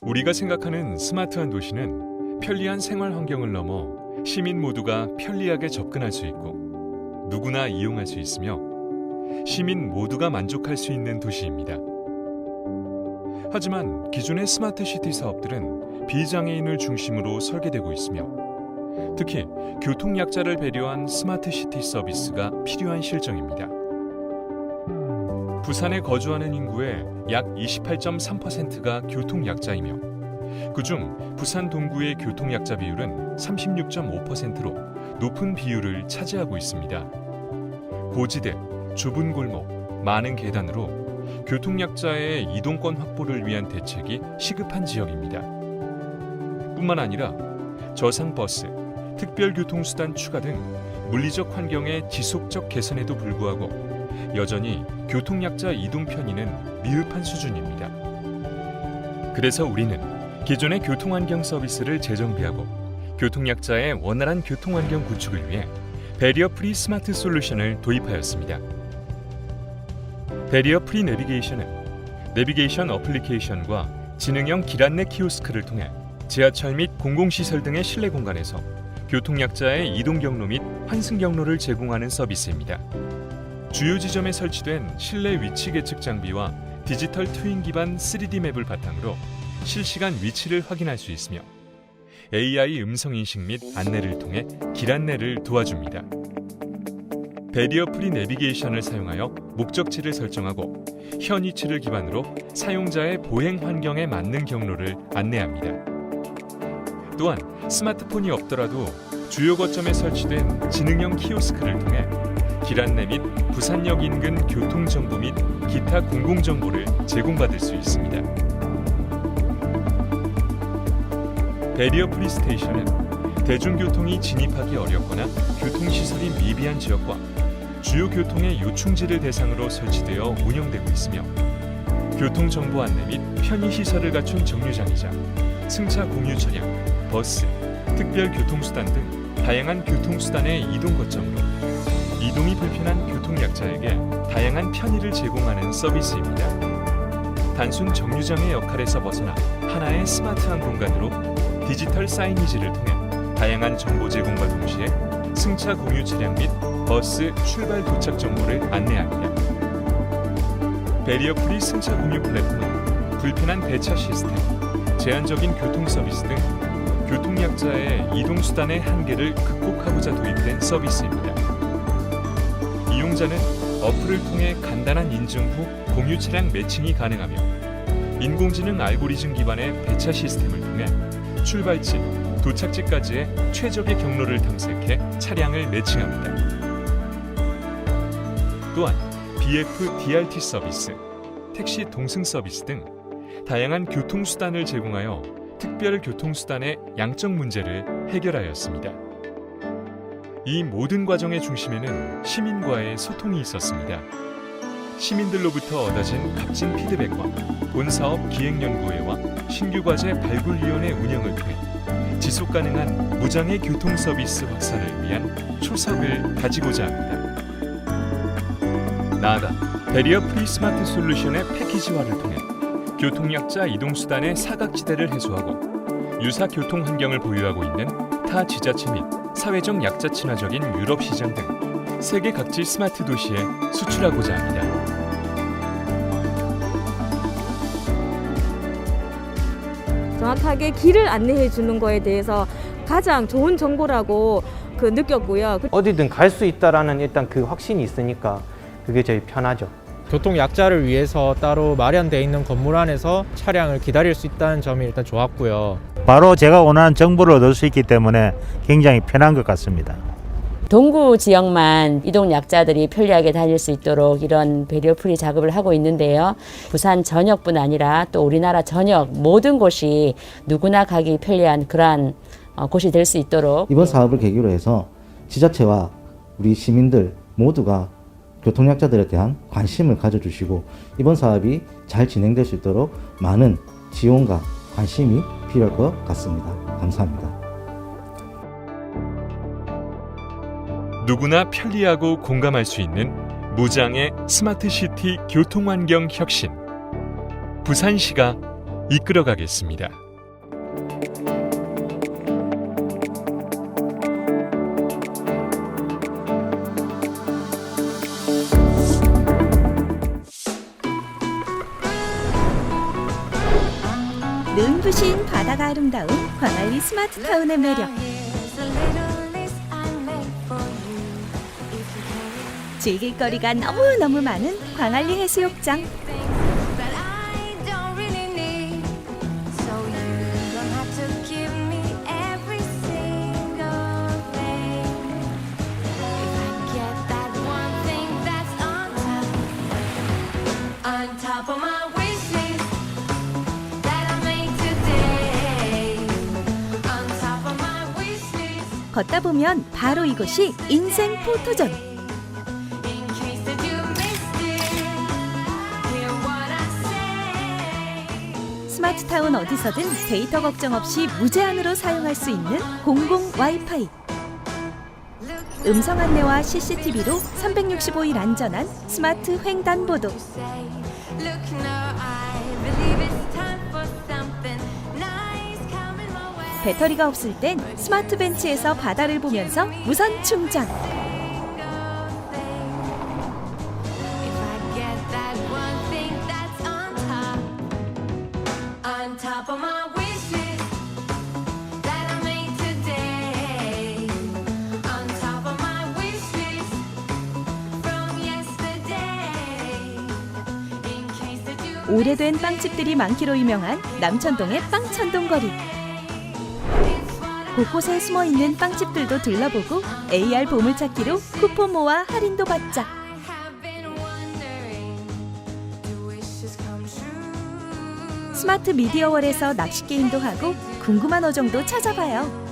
우리가 생각하는 스마트한 도시는 편리한 생활 환경을 넘어 시민 모두가 편리하게 접근할 수 있고 누구나 이용할 수 있으며 시민 모두가 만족할 수 있는 도시입니다. 하지만 기존의 스마트 시티 사업들은 비장애인을 중심으로 설계되고 있으며 특히 교통약자를 배려한 스마트 시티 서비스가 필요한 실정입니다. 부산에 거주하는 인구의 약 28.3%가 교통약자이며 그중 부산 동구의 교통약자 비율은 36.5%로 높은 비율을 차지하고 있습니다. 고지대, 좁은 골목, 많은 계단으로 교통약자의 이동권 확보를 위한 대책이 시급한 지역입니다. 뿐만 아니라 저상버스, 특별교통수단 추가 등 물리적 환경의 지속적 개선에도 불구하고 여전히 교통약자 이동 편의는 미흡한 수준입니다. 그래서 우리는 기존의 교통환경 서비스를 재정비하고 교통약자의 원활한 교통환경 구축을 위해 배리어 프리 스마트 솔루션을 도입하였습니다. 배리어 프리 내비게이션은 내비게이션 어플리케이션과 지능형 길 안내 키오스크를 통해 지하철 및 공공시설 등의 실내 공간에서 교통약자의 이동 경로 및 환승 경로를 제공하는 서비스입니다. 주요 지점에 설치된 실내 위치 계측 장비와 디지털 트윈 기반 3D 맵을 바탕으로 실시간 위치를 확인할 수 있으며 AI 음성 인식 및 안내를 통해 길 안내를 도와줍니다. 배리어 프리 내비게이션을 사용하여 목적지를 설정하고 현 위치를 기반으로 사용자의 보행 환경에 맞는 경로를 안내합니다. 또한 스마트폰이 없더라도 주요 거점에 설치된 지능형 키오스크를 통해 길 안내 및 부산역 인근 교통 정보 및 기타 공공 정보를 제공받을 수 있습니다. 배리어 프리 스테이션은 대중교통이 진입하기 어렵거나 교통시설이 미비한 지역과 주요 교통의 요충지를 대상으로 설치되어 운영되고 있으며 교통정보 안내 및 편의시설을 갖춘 정류장이자 승차 공유 차량, 버스, 특별 교통수단 등 다양한 교통수단의 이동 거점으로 이동이 불편한 교통약자에게 다양한 편의를 제공하는 서비스입니다. 단순 정류장의 역할에서 벗어나 하나의 스마트한 공간으로 디지털 사이니지를 통해 다양한 정보 제공과 동시에 승차 공유 차량 및 버스 출발 도착 정보를 안내합니다. 배리어 프리 승차 공유 플랫폼은 불편한 배차 시스템, 제한적인 교통 서비스 등 교통약자의 이동 수단의 한계를 극복하고자 도입된 서비스입니다. 이용자는 어플을 통해 간단한 인증 후 공유 차량 매칭이 가능하며 인공지능 알고리즘 기반의 배차 시스템을 통해 출발지, 도착지까지의 최적의 경로를 탐색해 차량을 매칭합니다. 또한 BF DRT 서비스, 택시 동승 서비스 등 다양한 교통수단을 제공하여 특별 교통수단의 양적 문제를 해결하였습니다. 이 모든 과정의 중심에는 시민과의 소통이 있었습니다. 시민들로부터 얻어진 값진 피드백과 본사업 기획연구회와 신규과제 발굴위원회 운영을 통해 지속 가능한 무장애 교통 서비스 확산을 위한 초석을 가지고자 합니다. 나아가 배리어 프리 스마트 솔루션의 패키지화를 통해 교통약자 이동수단의 사각지대를 해소하고 유사 교통 환경을 보유하고 있는 타 지자체 및 사회적 약자 친화적인 유럽 시장 등 세계 각지 스마트 도시에 수출하고자 합니다. 정확하게 길을 안내해 주는 거에 대해서 가장 좋은 정보라고 그 느꼈고요. 그- 어디든 갈 수 있다라는 일단 그 확신이 있으니까 그게 제일 편하죠. 교통 약자를 위해서 따로 마련되어 있는 건물 안에서 차량을 기다릴 수 있다는 점이 일단 좋았고요. 바로 제가 원하는 정보를 얻을 수 있기 때문에 굉장히 편한 것 같습니다. 동구 지역만 이동 약자들이 편리하게 다닐 수 있도록 이런 배리어 프리 작업을 하고 있는데요. 부산 전역뿐 아니라 또 우리나라 전역 모든 곳이 누구나 가기 편리한 그러한 어, 곳이 될 수 있도록 이번 사업을 계기로 해서 지자체와 우리 시민들 모두가 교통약자들에 대한 관심을 가져주시고 이번 사업이 잘 진행될 수 있도록 많은 지원과 관심이 필요할 것 같습니다. 감사합니다. 누구나 편리하고 공감할 수 있는 무장의 스마트시티 교통환경 혁신. 부산시가 이끌어가겠습니다. 바다가 아름다운 광안리 스마트타운의 매력. 즐길 거리가 너무너무 많은 광안리 해수욕장 걷다 보면 바로 이곳이 인생 포토존. 스마트타운 어디서든 데이터 걱정 없이 무제한으로 사용할 수 있는 공공 와이파이 음성 안내와 CCTV로 365일 안전한 스마트 횡단보도 배터리가 없을 땐 스마트 벤치에서 바다를 보면서 무선 충전 오래된 빵집들이 많기로 유명한 남천동의 빵천동 거리 곳곳에 숨어 있는 빵집들도 둘러보고 AR 보물찾기로 쿠폰 모아 할인도 받자? 스마트 미디어월에서 낚시 게임도 하고 궁금한 어종도 찾아봐요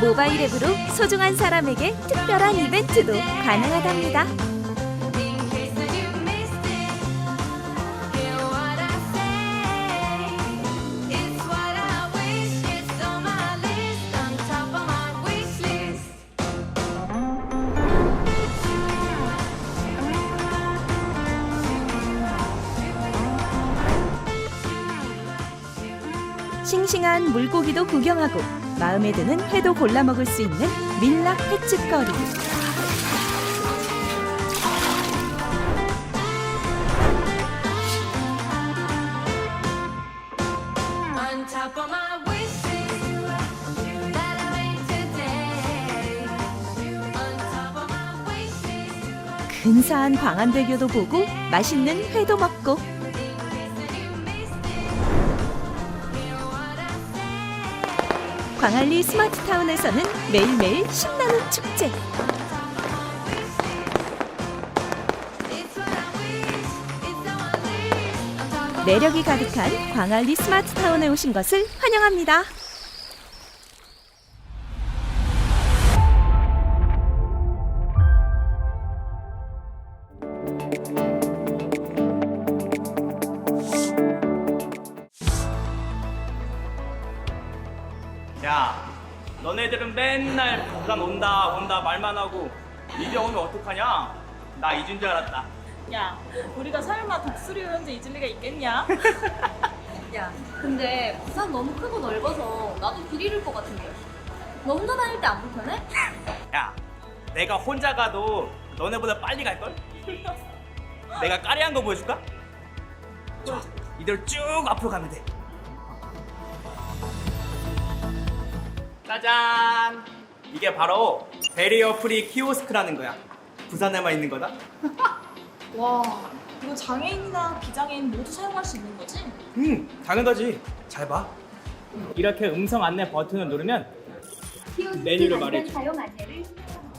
모바일 앱으로 소중한 사람에게 특별한 이벤트도 가능하답니다. 싱싱한 물고기도 구경하고 마음에 드는 회도 골라 먹을 수 있는 밀락 횟집거리. 근사한 광안대교도 보고 맛있는 회도 먹고 광안리 스마트타운에서는 매일매일 신나는 축제 매력이 가득한 광안리 스마트타운에 오신 것을 환영합니다. 야, 너네들은 맨날 부산 온다 온다 말만 하고 이제 오면 어떡하냐? 나 잊은 줄 알았다. 야, 우리가 설마 독수리 현재 잊을 리가 있겠냐? 야, 근데 부산 너무 크고 넓어서 나도 길 잃을 것 같은데. 너 혼자 다닐 때 안 불편해? 야, 내가 혼자 가도 너네보다 빨리 갈 걸? 내가 까리한 거 보여줄까? 자, 이대로 쭉 앞으로 가면 돼. 짜잔! 이게 바로 베리어 프리 키오스크라는 거야. 부산에만 있는 거다. 와, 이거 장애인이나 비장애인 모두 사용할 수 있는 거지? 음, 당연하지. 잘 봐. 이렇게 음성 안내 버튼을 누르면 메뉴를 말해줘. 사용 안내를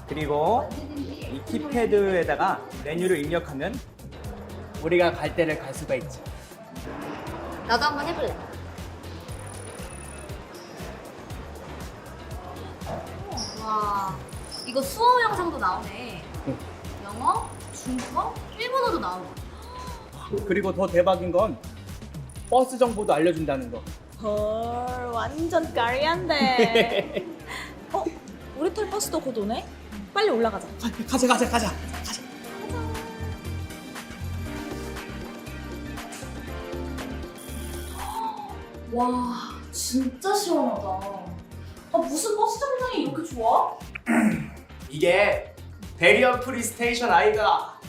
그리고 이 키패드에다가 메뉴를 입력하면 우리가 갈 때를 갈 수가 있지. 나도 한번 해볼래. 이거 수어 영상도 나오네. 영어, 진짜? 일본어도 나오고. 그리고 더 대박인 건 버스 정보도 알려준다는 거. 헐 완전 까리한데. 어 우리 탈 버스도 곧 오네. 빨리 올라가자. 가자 가자 가자. 와 진짜 시원하다. 아 무슨 버스 정류장이 이렇게 좋아? 이게 베리어 프리 스테이션 아이가.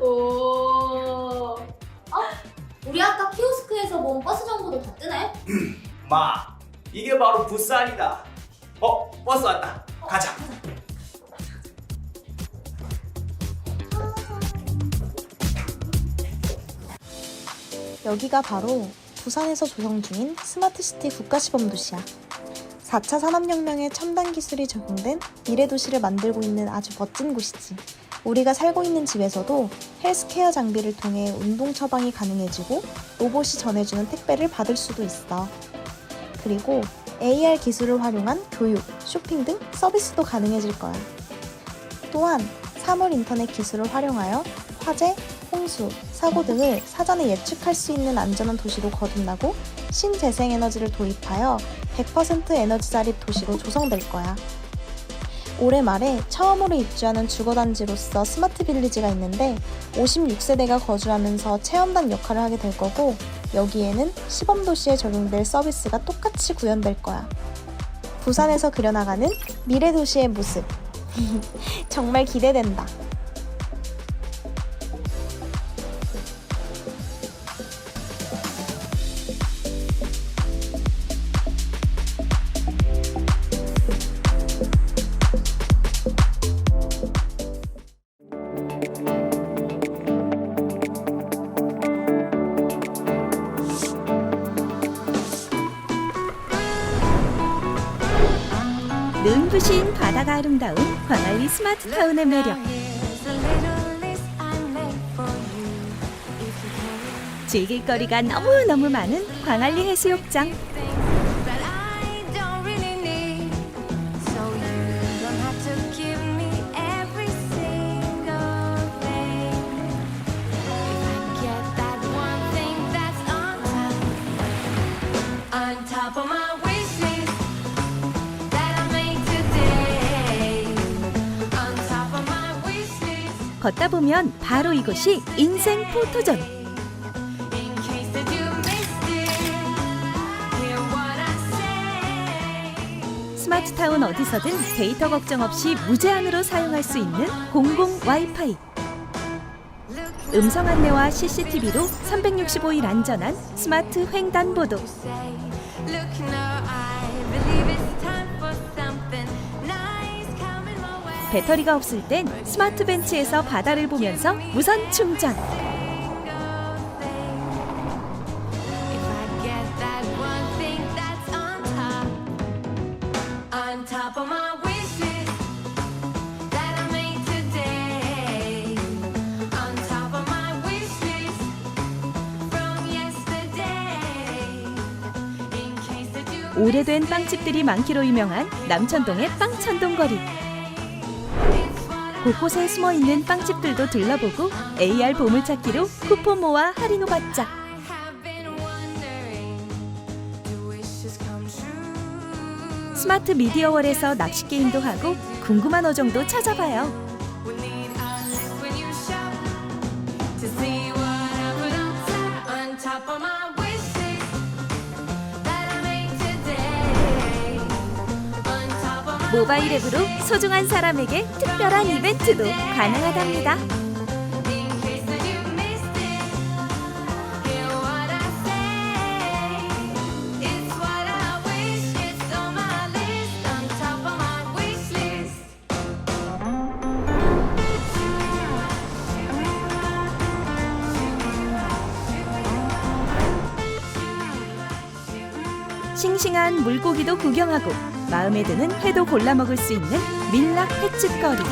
오. 어? 우리 아까 키오스크에서 본 버스 정보도 다 뜨네? 마 이게 바로 부산이다. 어 버스 왔다. 가자. 여기가 바로 부산에서 조성 중인 스마트시티 국가시범 도시야. 4차 산업혁명의 첨단 기술이 적용된 미래 도시를 만들고 있는 아주 멋진 곳이지. 우리가 살고 있는 집에서도 헬스케어 장비를 통해 운동 처방이 가능해지고 로봇이 전해주는 택배를 받을 수도 있어. 그리고 AR 기술을 활용한 교육, 쇼핑 등 서비스도 가능해질 거야. 또한 사물 인터넷 기술을 활용하여 화재, 홍수, 사고 등을 사전에 예측할 수 있는 안전한 도시로 거듭나고 신재생 에너지를 도입하여 100% 에너지 자립 도시로 조성될 거야. 올해 말에 처음으로 입주하는 주거단지로서 스마트 빌리지가 있는데 56세대가 거주하면서 체험단 역할을 하게 될 거고 여기에는 시범도시에 적용될 서비스가 똑같이 구현될 거야. 부산에서 그려나가는 미래 도시의 모습. 정말 기대된다. 아름다운 광안리 스마트타운의 매력. 즐길 거리가 너무너무 많은 광안리 해수욕장. 걷다 보면 바로 이곳이 인생 포토존. 스마트타운 어디서든 데이터 걱정 없이 무제한으로 사용할 수 있는 공공 와이파이. 음성 안내와 CCTV로 365일 안전한 스마트 횡단보도. 배터리가 없을 땐 스마트 벤치에서 바다를 보면서 무선 충전. 오래된 빵집들이 많기로 유명한 남천동의 빵천동 거리. 곳곳에 숨어 있는 빵집들도 둘러보고 AR 보물찾기로 쿠폰 모아 할인 후 받자. 스마트 미디어월에서 낚시 게임도 하고 궁금한 어종도 찾아봐요. 모바일 앱으로 소중한 사람에게 특별한 이벤트도 가능하답니다. 싱싱한 물고기도 구경하고 마음에 드는 회도 골라 먹을 수 있는 밀락 횟집거리.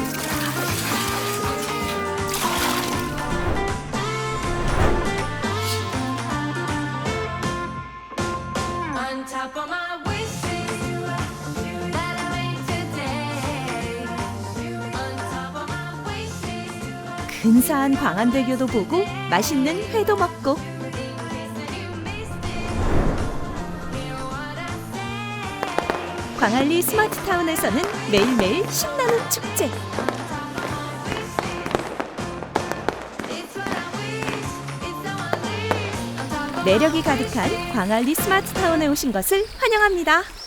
On top of my wish list that I made today. On top of my wish list. 근사한 광안대교도 보고 맛있는 회도 먹고 광안리 스마트타운에서는 매일매일 신나는 축제 매력이 가득한 광안리 스마트타운에 오신 것을 환영합니다.